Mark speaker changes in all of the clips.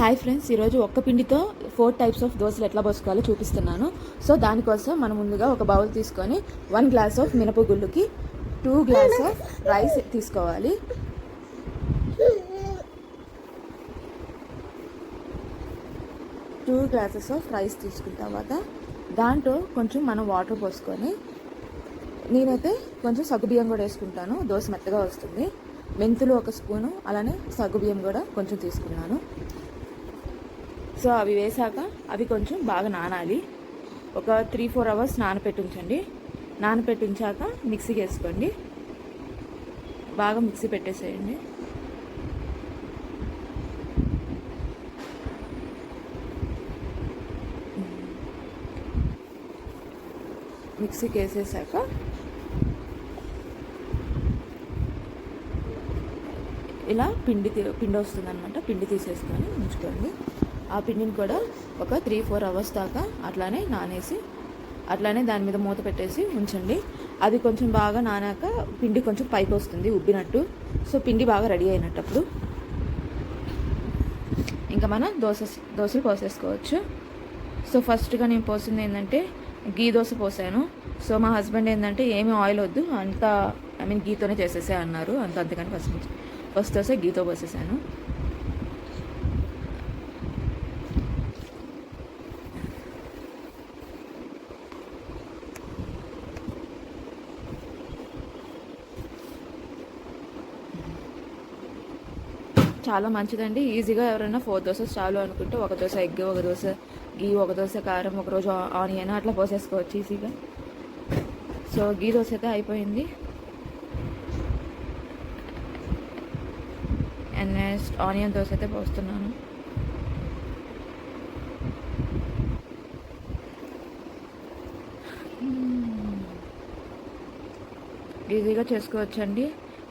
Speaker 1: Hi friends ఈరోజు ఒక్క పిండితో ఫోర్ టైప్స్ ఆఫ్ దోశలు ఎట్లా పోసుకోవాలో చూపిస్తున్నాను. సో దానికోసం మనం ముందుగా ఒక బౌల్ తీసుకొని వన్ గ్లాస్ ఆఫ్ మినపగుళ్ళుకి టూ గ్లాస్ ఆఫ్ రైస్ తీసుకోవాలి. టూ గ్లాసెస్ ఆఫ్ రైస్ తీసుకున్న తర్వాత దాంట్లో కొంచెం మనం వాటర్ పోసుకొని నేనైతే కొంచెం సగ్గుబియ్యం కూడా వేసుకుంటాను. దోశ మెత్తగా వస్తుంది. మెంతులు ఒక స్పూను అలానే సగ్గుబియ్యం కూడా కొంచెం తీసుకున్నాను. సో అవి వేసాక అవి కొంచెం బాగా నానాలి. ఒక త్రీ ఫోర్ అవర్స్ నానపెట్టించండి. నానపెట్టించాక మిక్సీకి వేసుకోండి బాగా మిక్సీ పెట్టేసేయండి. మిక్సీకి వేసేసాక ఇలా పిండి తీ- పిండి వస్తుందన్నమాట. పిండి తీసేసుకొని ఉంచుకోండి. ఆ పిండిని కూడా ఒక త్రీ ఫోర్ అవర్స్ దాకా అట్లానే నానేసి అట్లానే దాని మీద మూత పెట్టేసి ఉంచండి. అది కొంచెం బాగా నానాక పిండి కొంచెం పైకి వస్తుంది ఉబ్బినట్టు. సో పిండి బాగా రెడీ అయినట్టప్పుడు. ఇంకా మనం దోశ దోశలు పోసేసుకోవచ్చు. సో ఫస్ట్గా నేను పోసింది ఏంటంటే గీ దోశ పోసాను. సో మా హస్బెండ్ ఏంటంటే ఏమి ఆయిల్ వద్దు అంత ఐ మీన్ గీతోనే చేసేసే అన్నారు. అంత అంతకని ఫస్ట్ నుంచి ఫస్ట్ దోశ గీతో పోసేసాను. చాలా మంచిదండి. ఈజీగా ఎవరైనా ఫోర్ దోసెస్ చాలు అనుకుంటే ఒక దోశ ఎగ్ ఒక దోశ గీ ఒక దోశ కారం ఒక రోజు ఆనియన్ అట్లా పోసేసుకోవచ్చు ఈజీగా. సో గీ దోశ అయితే అయిపోయింది. అండ్ నెక్స్ట్ ఆనియన్ దోశ అయితే పోస్తున్నాను hmm. ఈజీగా చేసుకోవచ్చండి.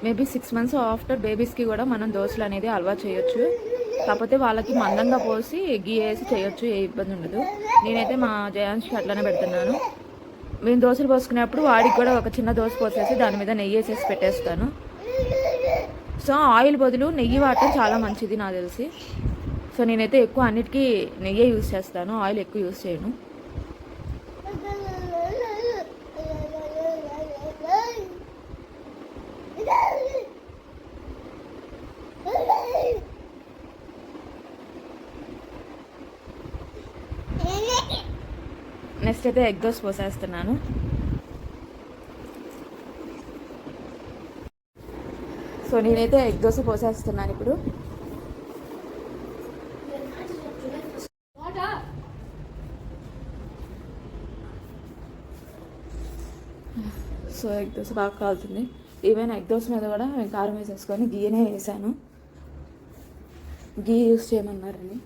Speaker 1: మేబీ సిక్స్ మంత్స్ ఆఫ్టర్ బేబీస్కి కూడా మనం దోశలు అనేది అలవాటు చేయొచ్చు. కాకపోతే వాళ్ళకి మందంగా పోసి గీ వేసి చేయొచ్చు ఏ ఇబ్బంది ఉండదు. నేనైతే మా జయాంష్కి అట్లానే పెడుతున్నాను. మేము దోశలు పోసుకునేప్పుడు వాడికి కూడా ఒక చిన్న దోశ పోసేసి దాని మీద నెయ్యి వేసేసి పెట్టేస్తాను. సో ఆయిల్ బదులు నెయ్యి వాడటం చాలా మంచిది నాకు తెలిసి. సో నేనైతే ఎక్కువ అన్నిటికీ నెయ్యే యూజ్ చేస్తాను. ఆయిల్ ఎక్కువ యూస్ చేయను. నెక్స్ట్ అయితే ఎగ్ దోస్ పోసేస్తున్నాను. సో నేనైతే ఎగ్ దోశ పోసేస్తున్నాను ఇప్పుడు. సో ఎగ్ దోశ బాగా కాలుతుంది. ఈవెన్ ఎగ్ దోశ మీద కూడా నేను కారం వేసేసుకొని గీనే వేసాను. గీ యూస్ చేయమన్నారని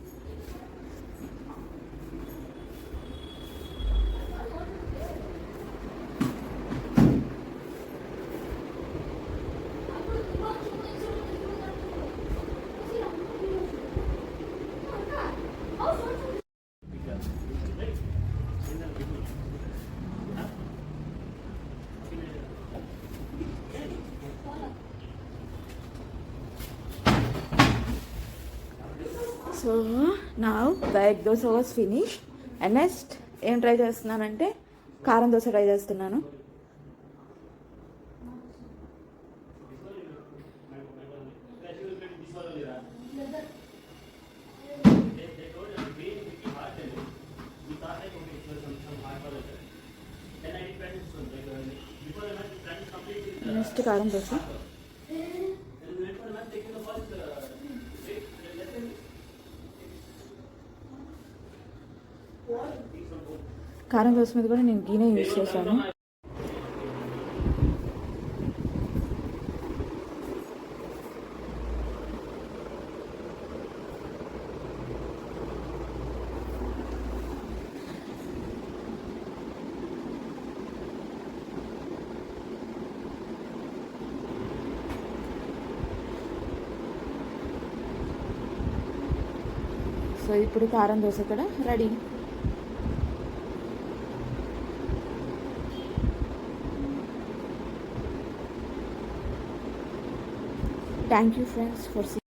Speaker 1: సో నా the dosa was finish and next ఏం ట్రై చేస్తున్నానంటే కారం దోశ ట్రై చేస్తున్నాను. నెక్స్ట్ కారం దోశ. కారం దోశ మీద కూడా నేను గీనే యూజ్ చేశాను. సో ఇప్పుడు కారం దోశ కూడా ready. Thank you friends for